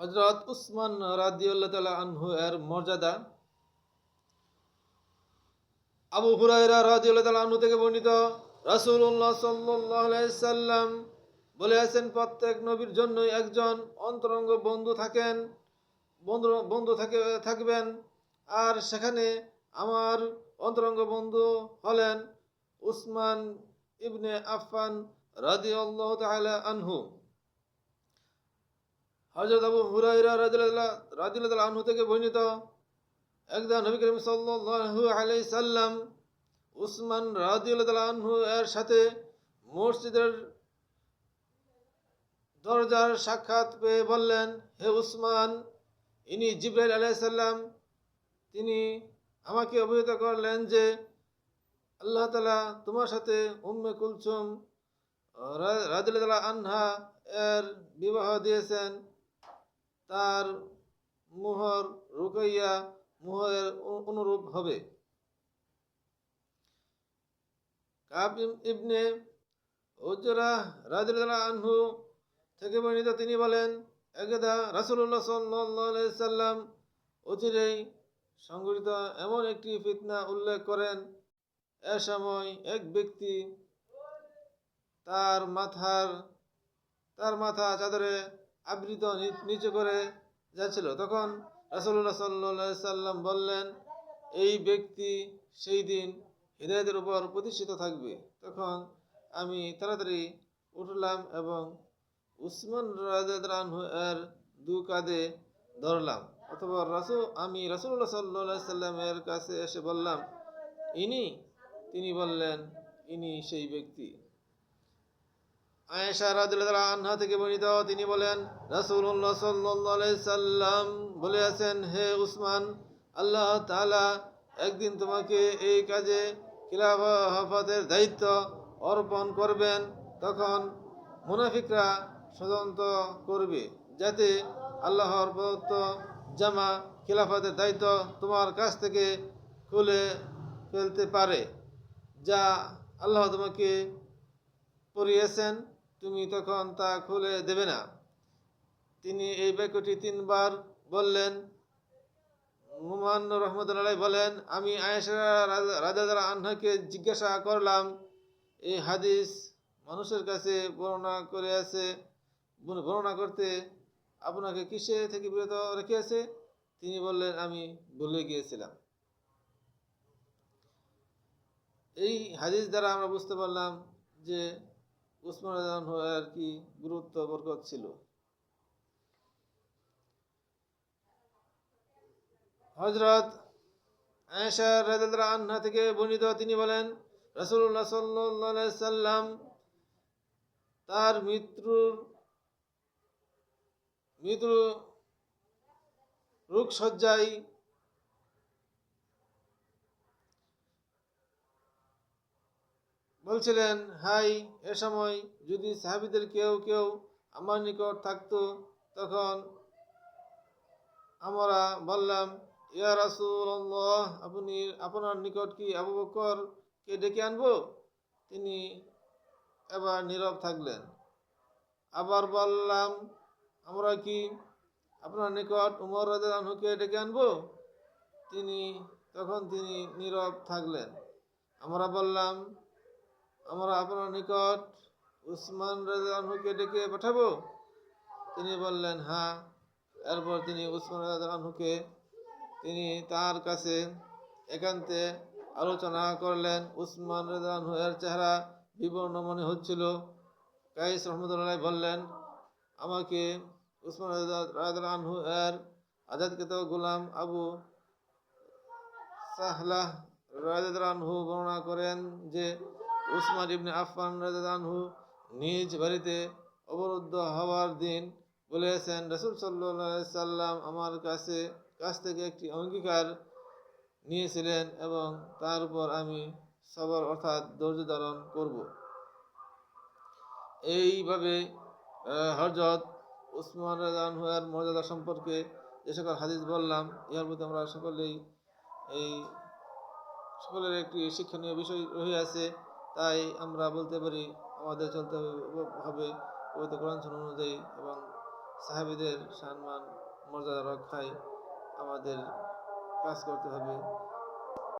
হজরত উসমান রাদিউল্লাহ তালা আনহু এর মর্যাদা। আবু হুরাইরা রাদিউল্লাহ আনহু থেকে বর্ণিত আলাইহি সাল্লাম বলে আছেন প্রত্যেক নবীর জন্যই একজন অন্তরঙ্গ বন্ধু থাকেন, বন্ধু বন্ধু থাকে, থাকবেন। আর সেখানে আমার অন্তরঙ্গ বন্ধু হলেন উসমান ইবনে আফফান রাদিয়াল্লাহু তাআলা আনহু। হযরত আবু রাদিয়াল্লাহু রাদিয়াল্লাহু আনহু থেকে বর্ণিত একদা নবী করিম সাল্লাল্লাহু আলাইহি সাল্লাম উসমান রাদিয়াল্লাহু আনহু এর সাথে মসজিদের দরজার সাক্ষাৎ পেয়ে বললেন, হে উসমান, ইনি জিব্রাইল আলাইসাল্লাম তিনি আমাকে অবহিত করলেন যে আল্লাহ তালা তোমার সাথে উম্মে কুলসুম রাদিল্লাহ আনহা এর বিবাহ দিয়েছেন। তার মোহর রুকাইয়া মোহরের অনুরূপ হবে। ইবনে আনহু থেকে বর্ণিত তিনি বলেন, একদা রাসুল্লাহ সাল্লাহ সাল্লাম অচিরেই সংগঠিত এমন একটি ফিতনা উল্লেখ করেন। এ সময় এক ব্যক্তি তার মাথার, তার মাথা চাদরে আবৃত নিচু করে যাচ্ছিল। তখন রাসুল্লাহ সাল্লাহ সাল্লাম বললেন, এই ব্যক্তি সেই দিন হৃদয়দের উপর প্রতিষ্ঠিত থাকবে। তখন আমি তাড়াতাড়ি উঠলাম এবং উসমান রাজু এর দু কাঁধে ধরলাম। অথবা রাসুল, আমি রাসুল্লাহ সাল্লাহ সাল্লামের কাছে এসে বললাম, ইনি? তিনি বললেন, ইনি সেই ব্যক্তি। আয়েশা রাদিয়াল্লাহু আনহা থেকে বর্ণিত, তিনি বলেন, রাসূলুল্লাহ সাল্লাল্লাহু আলাইহি সাল্লাম বলে আছেন, হে উসমান, আল্লাহ তাআলা একদিন তোমাকে এই কাজে খিলাফতের দায়িত্ব অর্পণ করবেন, তখন মুনাফিকরা ষড়যন্ত্র করবে, যাতে আল্লাহর প্রদত্ত জামা খিলাফতের দায়িত্ব তোমার কাছ থেকে খুলে ফেলতে পারে, যা আল্লাহ তোমাকে পরিয়েছেন তুমি তখন তা খুলে দেবে না। তিনি এই বাক্যটি তিনবার বললেন মুমান রহমতুল্লাহ বলেন, আমি আয়েশা রাজা আনহাকে জিজ্ঞাসা করলাম, এই হাদিস মানুষের কাছে বর্ণনা করে আছে বর্ণনা করতে আপনাকে কিসে থেকে বিরত রেখেছে? তিনি বললেন, আমি ভুলে গিয়েছিলাম। এই হাদিস দ্বারা আমরা বুঝতে পারলাম যে উসমান কি গুরুত্ব বরকত ছিল। হজরত আয়েশা আনহা থেকে বর্ণিত তিনি বলেন সাল্লাল্লাহু সাল্লাম তার মৃত্যুর মৃত্যু রোগ সজ্জায় বলছিলেন, হাই, এ সময় যদি সাহাবিদের কেউ কেউ আমার নিকট থাকতো, তখন আমরা বললাম, ইয়া রাসূলুল্লাহ, আপনি, আপনার নিকট কি আবু বকরকে ডেকে আনব? তিনি এবার নীরব থাকলেন। আবার বললাম, আমরা কি আপনার নিকট উমর রাজুকে ডেকে আনব? তিনি, তখন তিনি নীরব থাকলেন। আমরা বললাম আমরা আপনার নিকট উসমান রাজুকে ডেকে পাঠাবো। তিনি বললেন হ্যাঁ। এরপর তিনি উসমান রাজুকে তিনি তার কাছে একান্তে আলোচনা করলেন। উসমান রাজু এর চেহারা বিবর্ণ মনে হচ্ছিল। কাইস রহমতুল্লাহ বললেন, আমাকে উসমান রাজু এর আজাদকৃত গোলাম আবু সাহলাহ রাজু বর্ণনা করেন যে উসমান ইবনে আফফান রাজু নিজ বাড়িতে অবরুদ্ধ হওয়ার দিন বলেছেন, রসুল সাল্লাহ সাল্লাম আমার কাছে, কাছ থেকে একটি অঙ্গীকার নিয়েছিলেন এবং তার উপর আমি সবর অর্থাৎ ধৈর্য ধারণ করব। এইভাবে হরজত উসমান রাজুয়ের মর্যাদা সম্পর্কে যে সকল হাদিস বললাম, ইহার প্রতি আমরা সকলেই এই সকলের একটি শিক্ষণীয় বিষয় রহিয়াছে। তাই আমরা বলতে পারি আমাদের চলতে হবে পবিত্র কোরআন অনুযায়ী এবং সাহাবিদের সম্মান, মর্যাদা রক্ষায় আমাদের কাজ করতে হবে।